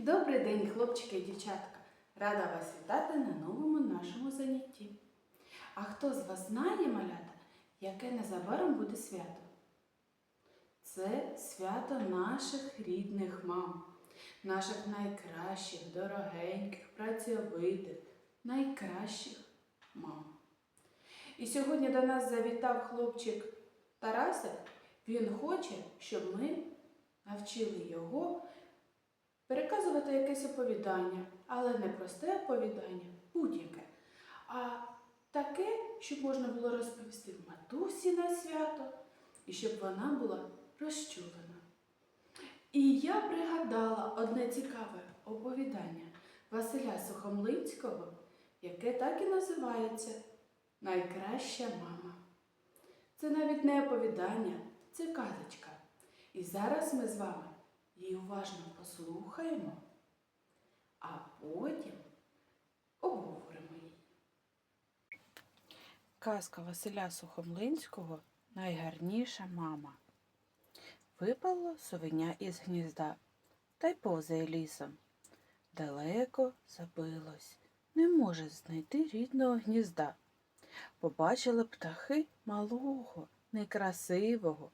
Добрий день, хлопчики і дівчатка! Рада вас вітати на новому нашому занятті. А хто з вас знає, малята, яке незабаром буде свято? Це свято наших рідних мам, наших найкращих, дорогеньких, працьовитих, найкращих мам. І сьогодні до нас завітав хлопчик Тарасик. Він хоче, щоб ми навчили його переказувати якесь оповідання, але не просте оповідання, будь-яке, а таке, щоб можна було розповісти матусі на свято і щоб вона була розчулена. І я пригадала одне цікаве оповідання Василя Сухомлинського, яке так і називається Найкраща мама. Це навіть не оповідання, це казочка. І зараз ми з вами її уважно послухаємо, а потім обговоримо її. Казка Василя Сухомлинського Найгарніша мама. Випало совеня із гнізда та й повзає лісом. Далеко забилось, не може знайти рідного гнізда. Побачили птахи малого, некрасивого,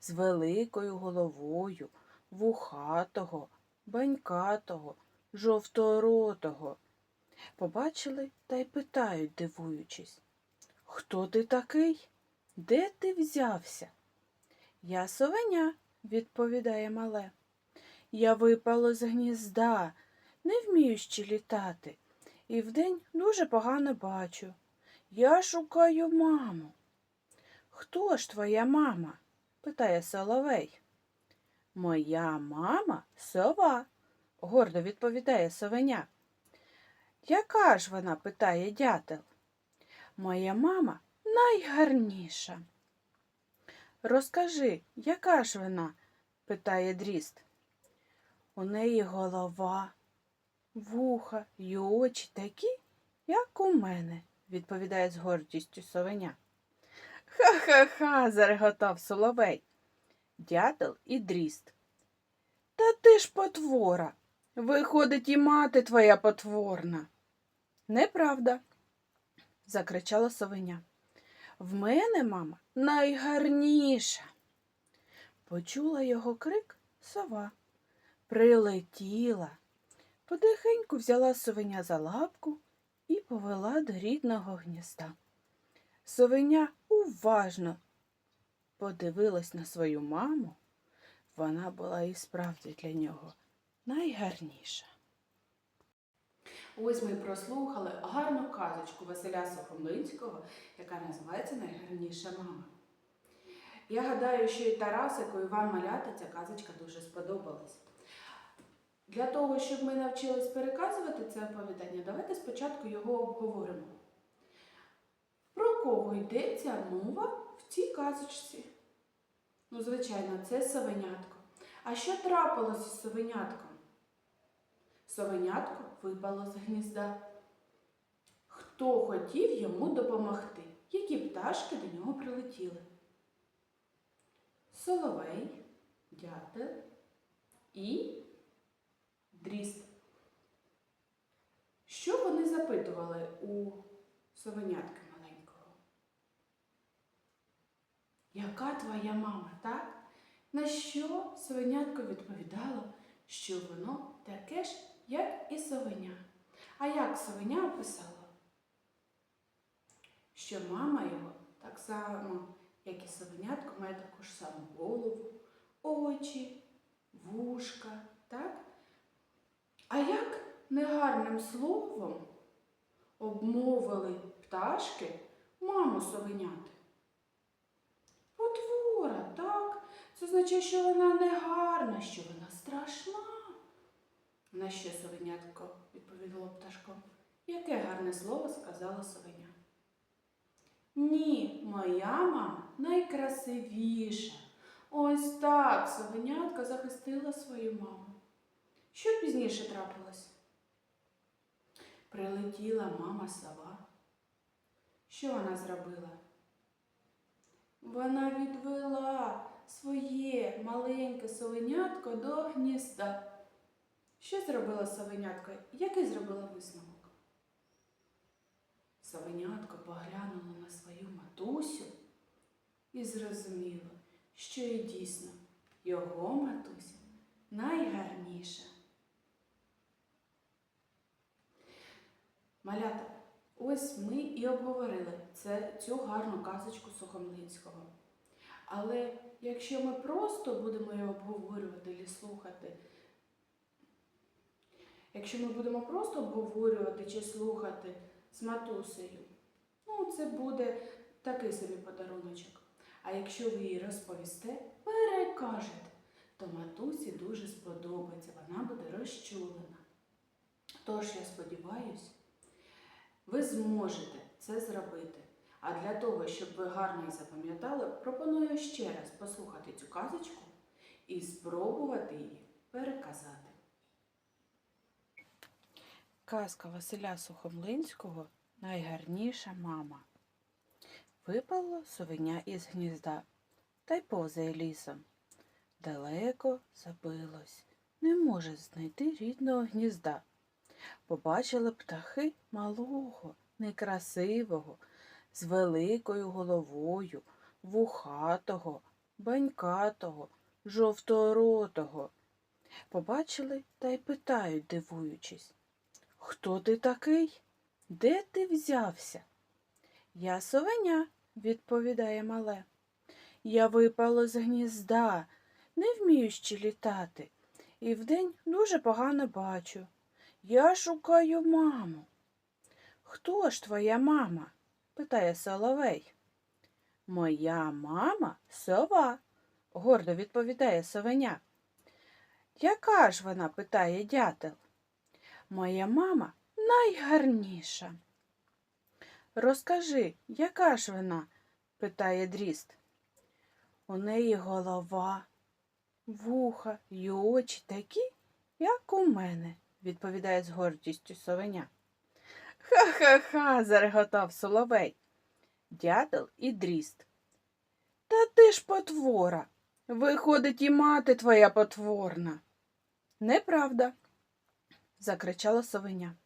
з великою головою, вухатого, банькатого, жовторотого. Побачили та й питають, дивуючись. Хто ти такий? Де ти взявся? Я совеня, відповідає мале. Я випало з гнізда, не вмію ще літати, і вдень дуже погано бачу. Я шукаю маму. Хто ж твоя мама? питає Соловей. Моя мама сова, гордо відповідає совеня. Яка ж вона? питає дятел. Моя мама найгарніша. Розкажи, яка ж вона? питає дріст. У неї голова, вуха й очі такі, як у мене, відповідає з гордістю совеня. Ха-ха-ха, зареготав соловей. Дятел і дріст. Та ти ж потвора. Виходить, і мати твоя потворна. Неправда, закричала совеня. В мене, мама, найгарніша. Почула його крик сова. Прилетіла. Потихеньку взяла совеня за лапку і повела до рідного гнізда. Совеня уважно подивилась на свою маму. Вона була і справді для нього найгарніша. Ось ми прослухали гарну казочку Василя Сухомлинського, яка називається Найгарніша мама. Я гадаю, що і Тарасику, і вам малята ця казочка дуже сподобалась. Для того, щоб ми навчились переказувати це оповідання, давайте спочатку його обговоримо. Про кого йдеться мова в цій казочці? Ну, звичайно, це совенятко. А що трапилось із совенятком? Совенятко випало з гнізда. Хто хотів йому допомогти? Які пташки до нього прилетіли? Соловей, дятел і дріст. Що вони запитували у совенятки Яка твоя мама, так? На що совенятко відповідало, що воно таке ж, як і совеня. А як совеня описала? Що мама його так само, як і совенятко, має таку ж саму голову, очі, вушка, так? А як негарним словом обмовили пташки маму совеняти? Потвора, так? Це означає, що вона не гарна, що вона страшна. На що совенятко відповіло пташко. Яке гарне слово сказала совеня? Ні, моя мама найкрасивіша. Ось так совенятка захистила свою маму. Що пізніше трапилось? Прилетіла мама сова. Що вона зробила? Вона відвела своє маленьке совенятко до гнізда. Що зробила совенятко? Який зробила висновок? Совенятко поглянуло на свою матусю і зрозуміло, що і дійсно його матуся найгарніша. Малята, ось ми і обговорили це, цю гарну казочку Сухомлинського. Але якщо ми просто будемо її обговорювати чи слухати, якщо ми будемо просто обговорювати чи слухати з матусею, ну це буде такий собі подаруночок. А якщо ви їй розповісте, перекажете, то матусі дуже сподобається, вона буде розчулена. Тож я сподіваюся, ви зможете це зробити. А для того, щоб ви гарно запам'ятали, пропоную ще раз послухати цю казочку і спробувати її переказати. Казка Василя Сухомлинського Найгарніша мама. Випало совеня із гнізда та й повзає лісом. Далеко забилось, не може знайти рідного гнізда. Побачили птахи малого, некрасивого, з великою головою, вухатого, банькатого, жовторотого. Побачили та й питають, дивуючись. Хто ти такий? Де ти взявся? Я совеня, відповідає мале. Я випало з гнізда, не вмію ще літати, і вдень дуже погано бачу. Я шукаю маму. Хто ж твоя мама? Питає Соловей. Моя мама сова, гордо відповідає совеня. Яка ж вона? питає дятел. Моя мама найгарніша. Розкажи, яка ж вона? питає дріст. У неї голова, вуха й очі такі, як у мене, відповідає з гордістю совеня. Ха-ха-ха, зареготав соловей. Дятел і дріст. Та ти ж потвора. Виходить, і мати твоя потворна. Неправда, закричала совеня.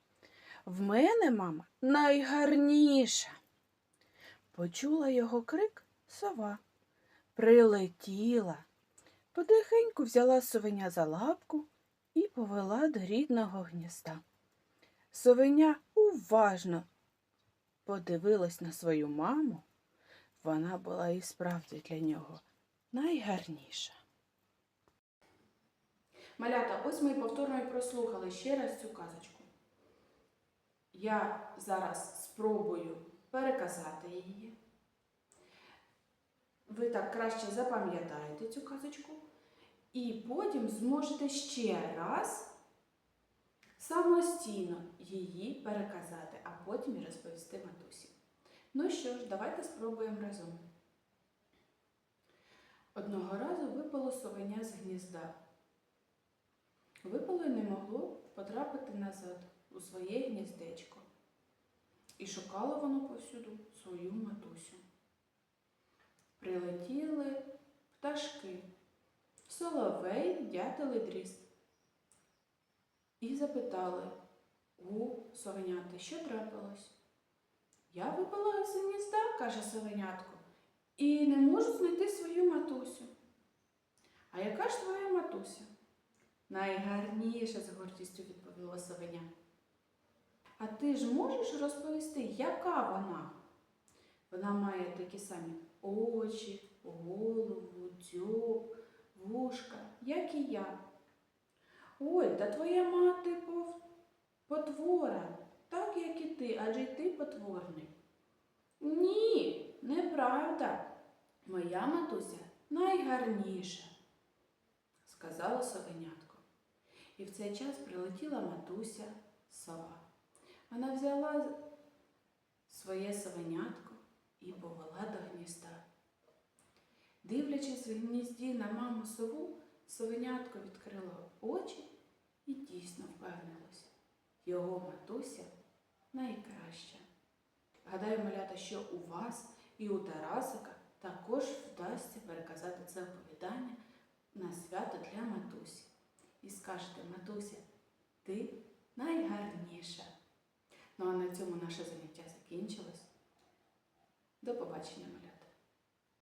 В мене, мама, найгарніша. Почула його крик сова. Прилетіла. Потихеньку взяла совеня за лапку і повела до рідного гнізда. Совеня уважно подивилась на свою маму. Вона була і справді для нього найгарніша. Малята, ось ми повторно і прослухали ще раз цю казочку. Я зараз спробую переказати її. Ви так краще запам'ятаєте цю казочку, і потім зможете ще раз самостійно її переказати, а потім і розповісти матусі. Ну що ж, давайте спробуємо разом. Одного разу випало совеня з гнізда. Випало й не могло потрапити назад у своє гніздечко. І шукало воно повсюду свою матусю. Прилетіли пташки, соловей, дятел дріст. І запитали у совеняти, що трапилось. Я випала з гнізда, каже совенятко, і не можу знайти свою матусю. А яка ж твоя матуся? Найгарніша, з гордістю відповіла совеня. А ти ж можеш розповісти, яка вона? Вона має такі самі очі, голову, дзьоб, вушка, як і я. Ой, та твоя мати потвора, так як і ти, адже й ти потворний. Ні, неправда. Моя матуся найгарніша, сказала совенятко. І в цей час прилетіла матуся сова. Вона взяла своє совенятко і повела до гнізда. Дивлячись в гнізді на маму сову, совенятко відкрило очі і дійсно впевнилось. Його матуся найкраща. Гадаю, малята, що у вас і у Тарасика також вдасться переказати це оповідання на свято для матусі. І скажете, матуся, ти найгарніша. Ну а на цьому наше заняття закінчилось. До побачення, малята.